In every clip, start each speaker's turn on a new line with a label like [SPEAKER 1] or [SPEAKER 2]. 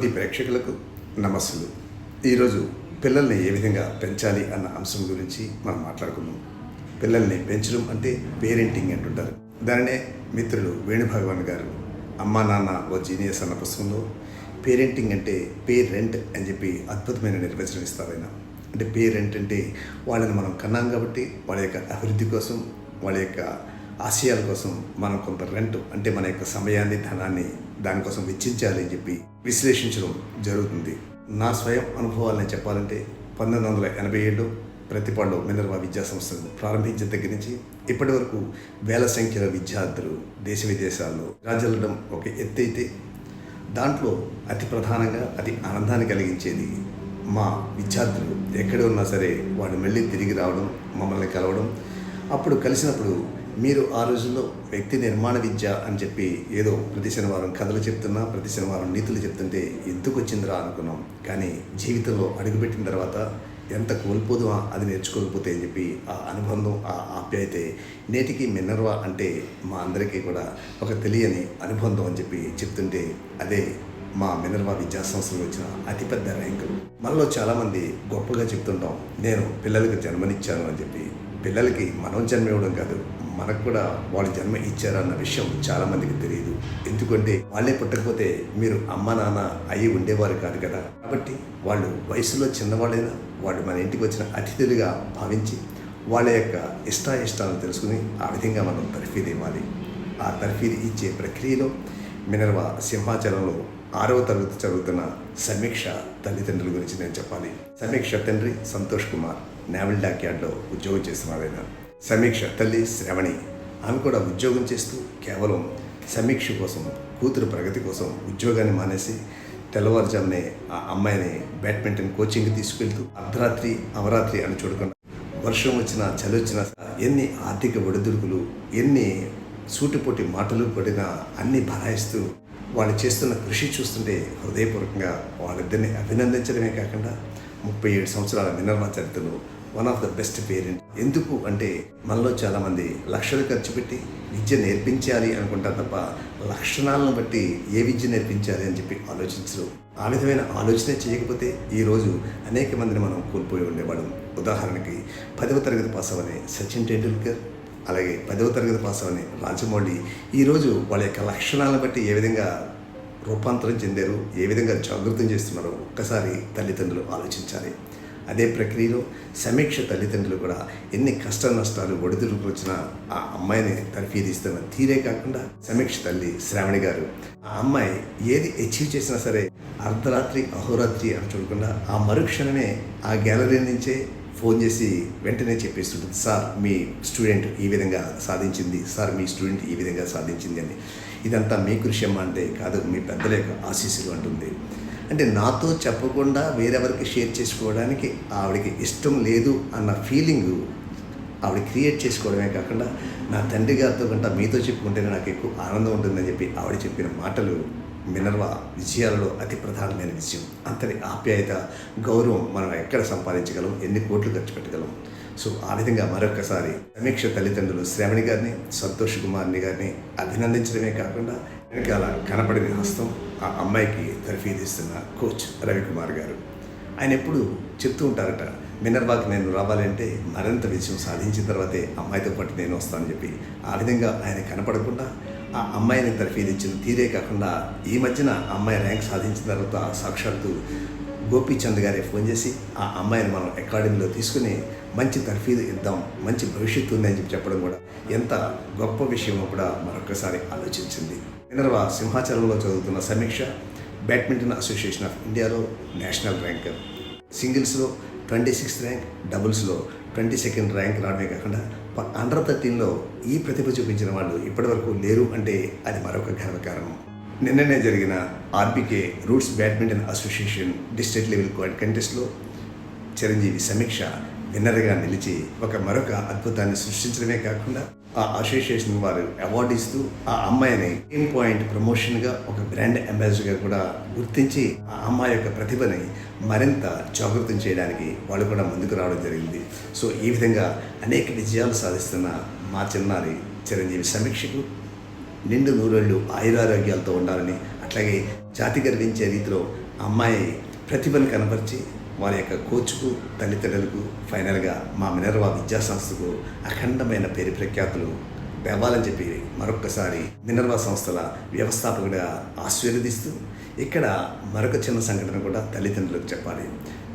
[SPEAKER 1] మీ ప్రేక్షకులకు నమస్సులు. ఈరోజు పిల్లల్ని ఏ విధంగా పెంచాలి అన్న అంశం గురించి మనం మాట్లాడుకుందాం. పిల్లల్ని పెంచడం అంటే పేరెంటింగ్ అంటుంటారు. దానినే మిత్రులు వేణుభగవాన్ గారు అమ్మా నాన్న ఓ జీనియస్ అన్న పుస్తకంలో పేరెంటింగ్ అంటే పేరెంట్ అని చెప్పి అద్భుతమైన నిర్వచనం ఇస్తారు ఆయన. అంటే పేరెంట్ అంటే వాళ్ళని మనం కన్నాం కాబట్టి వాళ్ళ యొక్క అభివృద్ధి కోసం వాళ్ళ యొక్క ఆశయాల కోసం మనం కొంత రెంట్ అంటే మన యొక్క సమయాన్ని ధనాన్ని దానికోసం వెచ్చించాలి అని చెప్పి విశ్లేషించడం జరుగుతుంది. నా స్వయం అనుభవాలని చెప్పాలంటే పంతొమ్మిది వందల ఎనభై ఏడు ప్రతిపాడులో మినర్వా విద్యా సంస్థను ప్రారంభించిన దగ్గర నుంచి ఇప్పటి వరకు వేల సంఖ్యలో విద్యార్థులు దేశ విదేశాల్లో రాజల్లడం ఒక ఎత్తైతే దాంట్లో అతి ప్రధానంగా అతి ఆనందాన్ని కలిగించేది మా విద్యార్థులు. ఎక్కడ ఉన్నా సరే వాళ్ళు మళ్ళీ తిరిగి రావడం మమ్మల్ని కలవడం అప్పుడు కలిసినప్పుడు మీరు ఆ రోజుల్లో వ్యక్తి నిర్మాణ విద్య అని చెప్పి ఏదో ప్రతి శనివారం కథలు చెప్తున్నా ప్రతి శనివారం నీతులు చెప్తుంటే ఎందుకు వచ్చిందిరా అనుకున్నాం. కానీ జీవితంలో అడుగుపెట్టిన తర్వాత ఎంత కోల్పోదుమా అది నేర్చుకోకపోతే అని చెప్పి ఆ అనుబంధం ఆ ఆప్యాయత నేటికి మిన్నర్వా అంటే మా అందరికీ కూడా ఒక తెలియని అనుబంధం అని చెప్పి చెప్తుంటే అదే మా మినర్వా విద్యా సంస్థలో వచ్చిన అతిపెద్ద ర్యాంకులు మనలో చాలామంది గొప్పగా చెప్తుంటాం నేను పిల్లలకు జన్మనిచ్చాను అని చెప్పి. పిల్లలకి మనం జన్మ ఇవ్వడం కాదు మనకు కూడా వాళ్ళు జన్మ ఇచ్చారన్న విషయం చాలామందికి తెలియదు. ఎందుకంటే వాళ్ళే పుట్టకపోతే మీరు అమ్మ నాన్న అయ్యి ఉండేవారు కాదు కదా. కాబట్టి వాళ్ళు వయసులో చిన్నవాళ్ళైనా వాళ్ళు మన ఇంటికి వచ్చిన అతిథులుగా భావించి వాళ్ళ యొక్క ఇష్టాయిష్టాలను తెలుసుకుని ఆ విధంగా మనం తర్ఫీదు ఇవ్వాలి. ఆ తర్ఫీదు ఇచ్చే ప్రక్రియలో మినర్వా సింహాచలంలో ఆరవ తరగతి చదువుతున్న సమీక్ష తల్లిదండ్రుల గురించి నేను చెప్పాలి. సమీక్ష తండ్రి సంతోష్ కుమార్ నేవల్ డాక్యార్డ్లో ఉద్యోగం చేస్తున్నారు ఆయన సమీక్ష తల్లి శ్రవణి. ఆమె కూడా ఉద్యోగం చేస్తూ కేవలం సమీక్ష కోసం కూతురు ప్రగతి కోసం ఉద్యోగాన్ని మానేసి తెల్లవారుజామునే ఆ అమ్మాయిని బ్యాడ్మింటన్ కోచింగ్ తీసుకెళ్తూ అర్ధరాత్రి అవరాత్రి అని చూడకుండా వర్షం వచ్చినా చలి వచ్చినా ఎన్ని ఆర్థిక ఒడిదుడుకులు ఎన్ని సూటిపోటి మాటలు పడినా అన్ని భరాయిస్తూ వాళ్ళు చేస్తున్న కృషి చూస్తుంటే హృదయపూర్వకంగా వాళ్ళిద్దరిని అభినందించడమే కాకుండా ముప్పై ఏడు సంవత్సరాల మినర్వా చరిత్రలో one of the best parent. ఎందుకు అంటే మనలో చాలామంది లక్షలు ఖర్చు పెట్టి విద్య నేర్పించాలి అనుకుంటారు తప్ప లక్షణాలను బట్టి ఏ విద్య నేర్పించాలి అని చెప్పి ఆలోచించరు. ఆ విధమైన ఆలోచన చేయకపోతే ఈరోజు అనేక మందిని మనం కోల్పోయి ఉండేవాళ్ళం. ఉదాహరణకి పదవ తరగతి పాస్ అవ్వని సచిన్ టెండూల్కర్ అలాగే పదవ తరగతి పాస్ అవ్వని రాజమౌళి ఈరోజు వాళ్ళ యొక్క లక్షణాలను బట్టి ఏ విధంగా రూపాంతరం చెందారు ఏ విధంగా జాగృతం చేస్తున్నారో ఒక్కసారి తల్లిదండ్రులు ఆలోచించాలి. అదే ప్రక్రియలో సమీక్ష తల్లిదండ్రులు కూడా ఎన్ని కష్ట నష్టాలు ఒడిదుడుకు వచ్చినా ఆ అమ్మాయిని తర్ఫీదిస్తున్న తీరే కాకుండా సమీక్ష తల్లి శ్రావణి గారు ఆ అమ్మాయి ఏది అచీవ్ చేసినా సరే అర్ధరాత్రి అహోరాత్రి అని చూడకుండా ఆ మరుక్షణమే ఆ గ్యాలరీ నుంచే ఫోన్ చేసి వెంటనే చెప్పేస్తుంటుంది సార్ మీ స్టూడెంట్ ఈ విధంగా సాధించింది సార్ మీ స్టూడెంట్ ఈ విధంగా సాధించింది అని. ఇదంతా మీ కృషి అమ్మ అంటే కాదు మీ పెద్దల యొక్క ఆశీస్సులు అంటుంది. అంటే నాతో చెప్పకుండా వేరెవరికి షేర్ చేసుకోవడానికి ఆవిడకి ఇష్టం లేదు అన్న ఫీలింగ్ ఆవిడ క్రియేట్ చేసుకోవడమే కాకుండా నా తండ్రి గారితో కంటే మీతో చెప్పుకుంటేనే నాకు ఎక్కువ ఆనందం ఉంటుందని చెప్పి ఆవిడ చెప్పిన మాటలు మినర్వా విజయాలలో అతి ప్రధానమైన విషయం అంతటి ఆప్యాయత గౌరవం మనం ఎక్కడ సంపాదించగలం? ఎన్ని కోట్లు ఖర్చు పెట్టగలం? సో ఆ విధంగా మరొకసారి సమీక్ష తల్లిదండ్రులు శ్రావణి గారిని సంతోష్ కుమార్ని గారిని అభినందించడమే కాకుండా వెనకాల కనపడిన హస్తం ఆ అమ్మాయికి తర్ఫీదిస్తున్న కోచ్ రవికుమార్ గారు. ఆయన ఎప్పుడు చెప్తూ ఉంటారట మినర్వాకి నేను రావాలంటే మరింత విజయం సాధించిన తర్వాతే అమ్మాయితో పాటు నేను వస్తానని చెప్పి. ఆ విధంగా ఆయన కనపడకుండా ఆ అమ్మాయిని తర్ఫీదించిన తీరే కాకుండా ఈ మధ్యన అమ్మాయి ర్యాంక్ సాధించిన తర్వాత సాక్షాత్తు గోపీచంద్ గారే ఫోన్ చేసి ఆ అమ్మాయిని మనం అకాడమీలో తీసుకుని మంచి తర్ఫీదు ఇద్దాం మంచి భవిష్యత్తు ఉంది అని చెప్పి చెప్పడం కూడా ఎంత గొప్ప విషయమో కూడా మరొకసారి ఆలోచించింది. మినర్వా సింహాచలంలో చదువుతున్న సమీక్ష బ్యాడ్మింటన్ అసోసియేషన్ ఆఫ్ ఇండియాలో నేషనల్ ర్యాంకర్ సింగిల్స్లో ట్వంటీ సిక్స్త్ ర్యాంక్ డబుల్స్లో ట్వంటీ సెకండ్ ర్యాంక్ రావడమే కాకుండా ప- అండర్ థర్టీన్లో ఈ ప్రతిభ చూపించిన వాళ్ళు ఇప్పటివరకు లేరు అంటే అది మరొక గర్వకారణం నిన్ననే జరిగిన RBK roots badminton association district level కంటెస్ట్లో Chiranjeevi Sameeksha విన్నర్గా నిలిచి ఒక మరొక అద్భుతాన్ని సృష్టించడమే కాకుండా ఆ అసోసియేషన్ వారు అవార్డు ఇస్తూ ఆ అమ్మాయిని గేమ్ పాయింట్ ప్రమోషన్గా ఒక బ్రాండ్ అంబాసిడర్గా కూడా గుర్తించి ఆ అమ్మాయి యొక్క ప్రతిభని మరింత జాగృతం చేయడానికి వాళ్ళు కూడా ముందుకు రావడం జరిగింది. సో ఈ విధంగా అనేక విజయాలు సాధిస్తున్న మా చిన్నారి చిరంజీవి సమీక్షకు నిండు నూరేళ్ళు ఆయురారోగ్యాలతో ఉండాలని అట్లాగే జాతి గర్వించే రీతిలో అమ్మాయి ప్రతిభను కనపరిచి వారి యొక్క కోచ్కు తల్లిదండ్రులకు ఫైనల్గా మా మినర్వా విద్యా సంస్థకు అఖండమైన పేరు ప్రఖ్యాతులు తేవాలని చెప్పి మరొక్కసారి మినర్వా సంస్థల వ్యవస్థాపకుడిగా ఆశీర్వదిస్తూ ఇక్కడ మరొక చిన్న సంఘటన కూడా తల్లిదండ్రులకు చెప్పాలి.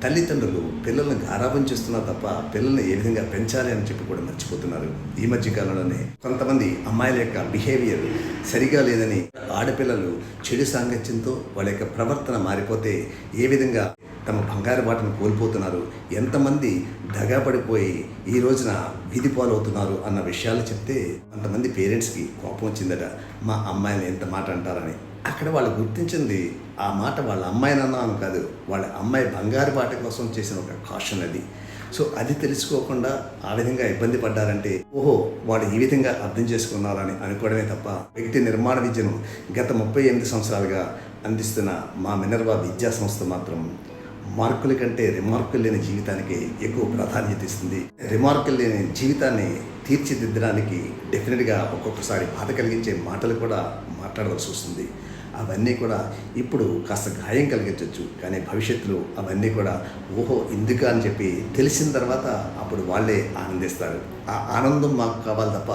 [SPEAKER 1] తల్లిదండ్రులు పిల్లల్ని గారాబం చేస్తున్నారు తప్ప పిల్లల్ని ఏ విధంగా పెంచాలి అని చెప్పి కూడా మర్చిపోతున్నారు. ఈ మధ్య కాలంలోనే కొంతమంది అమ్మాయిల యొక్క బిహేవియర్ సరిగా లేదని ఆడపిల్లలు చెడు సాంగత్యంతో వాళ్ళ యొక్క ప్రవర్తన మారిపోతే ఏ విధంగా తమ బంగారు బాటను కోల్పోతున్నారు ఎంతమంది దగాపడిపోయి ఈ రోజున వీధి పాలవుతున్నారు అన్న విషయాలు చెప్తే కొంతమంది పేరెంట్స్కి కోపం వచ్చిందట. మా అమ్మాయిని ఎంత మాట అంటారని. అక్కడ వాళ్ళు గుర్తించింది ఆ మాట వాళ్ళ అమ్మాయిని అన్నాను కాదు వాళ్ళ అమ్మాయి బంగారు బాట కోసం చేసిన ఒక కాషన్ అది. సో అది తెలుసుకోకుండా ఆ విధంగా ఇబ్బంది పడ్డారంటే ఓహో వాడు ఈ విధంగా అర్థం చేసుకున్నారని అనుకోవడమే తప్ప వ్యక్తి నిర్మాణ విద్యను గత ముప్పై ఎనిమిది సంవత్సరాలుగా అందిస్తున్న మా మినర్వా విద్యా సంస్థ మాత్రం మార్కుల కంటే రిమార్కులు లేని జీవితానికి ఎక్కువ ప్రాధాన్యత ఇస్తుంది. రిమార్కులు లేని జీవితాన్ని తీర్చిదిద్దడానికి డెఫినెట్గా ఒక్కొక్కసారి బాధ కలిగించే మాటలు కూడా మాట్లాడవలసి వస్తుంది. అవన్నీ కూడా ఇప్పుడు కాస్త గాయం కలిగించవచ్చు కానీ భవిష్యత్తులో అవన్నీ కూడా ఓహో ఎందుకు అని చెప్పి తెలిసిన తర్వాత అప్పుడు వాళ్ళే ఆనందిస్తారు. ఆ ఆనందం మాకు కావాలి తప్ప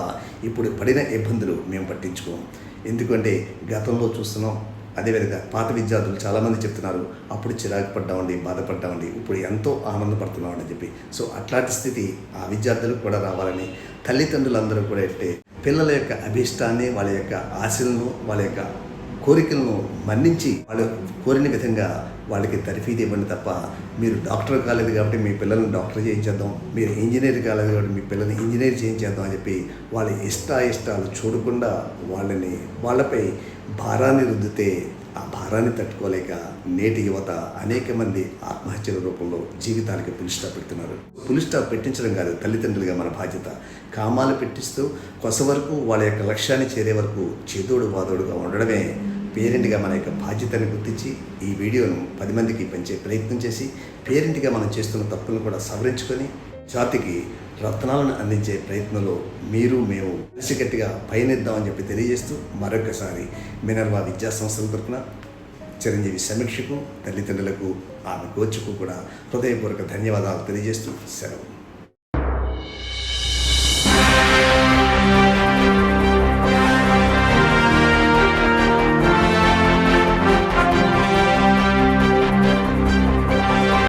[SPEAKER 1] ఇప్పుడు పడిన ఇబ్బందులు మేము పట్టించుకోం. ఎందుకంటే గతంలో చూస్తున్నాం. అదేవిధంగా పాత విద్యార్థులు చాలామంది చెప్తున్నారు. అప్పుడు చిరాకు పడ్డామండి బాధపడ్డామండి. ఇప్పుడు ఎంతో ఆనందపడుతున్నామని చెప్పి. సో అట్లాంటి స్థితి ఆ విద్యార్థులకు కూడా రావాలని తల్లిదండ్రులందరూ కూడా అంటే పిల్లల యొక్క అభిష్టాన్ని వాళ్ళ యొక్క ఆశలను వాళ్ళ యొక్క కోరికలను మన్నించి వాళ్ళు కోరిన విధంగా వాళ్ళకి తరఫీదు ఇవ్వండి తప్ప మీరు డాక్టర్ కాలేదు కాబట్టి మీ పిల్లల్ని డాక్టర్ చేయించేద్దాం మీరు ఇంజనీర్ కాలేదు కాబట్టి మీ పిల్లల్ని ఇంజనీర్ చేయించేద్దాం అని చెప్పి వాళ్ళ ఇష్ట ఇష్టాలు చూడకుండా వాళ్ళని వాళ్ళపై భారాన్ని రుద్దితే ఆ భారాన్ని తట్టుకోలేక నేటి యువత అనేక మంది ఆత్మహత్యల రూపంలో జీవితానికి పులి స్టాప్ పెడుతున్నారు. పులి స్టాప్ పెట్టించడం కాదు తల్లిదండ్రులుగా మన బాధ్యత. కామాలు పెట్టిస్తూ కొస వరకు వాళ్ళ యొక్క లక్ష్యాన్ని చేరే వరకు చేదోడు వాదోడుగా ఉండడమే పేరెంట్గా మన యొక్క బాధ్యతని గుర్తించి ఈ వీడియోను పది మందికి పెంచే ప్రయత్నం చేసి పేరెంట్గా మనం చేస్తున్న తప్పులను కూడా సవరించుకొని జాతికి రత్నాలను అందించే ప్రయత్నంలో మీరు మేము కలిసికట్టుగా పయనిద్దామని చెప్పి తెలియజేస్తూ మరొకసారి మినర్వా విద్యా సంస్థల తరఫున చిరంజీవి సమీక్షకు తల్లిదండ్రులకు ఆమె కోచ్కు కూడా హృదయపూర్వక ధన్యవాదాలు తెలియజేస్తూ సెలవు.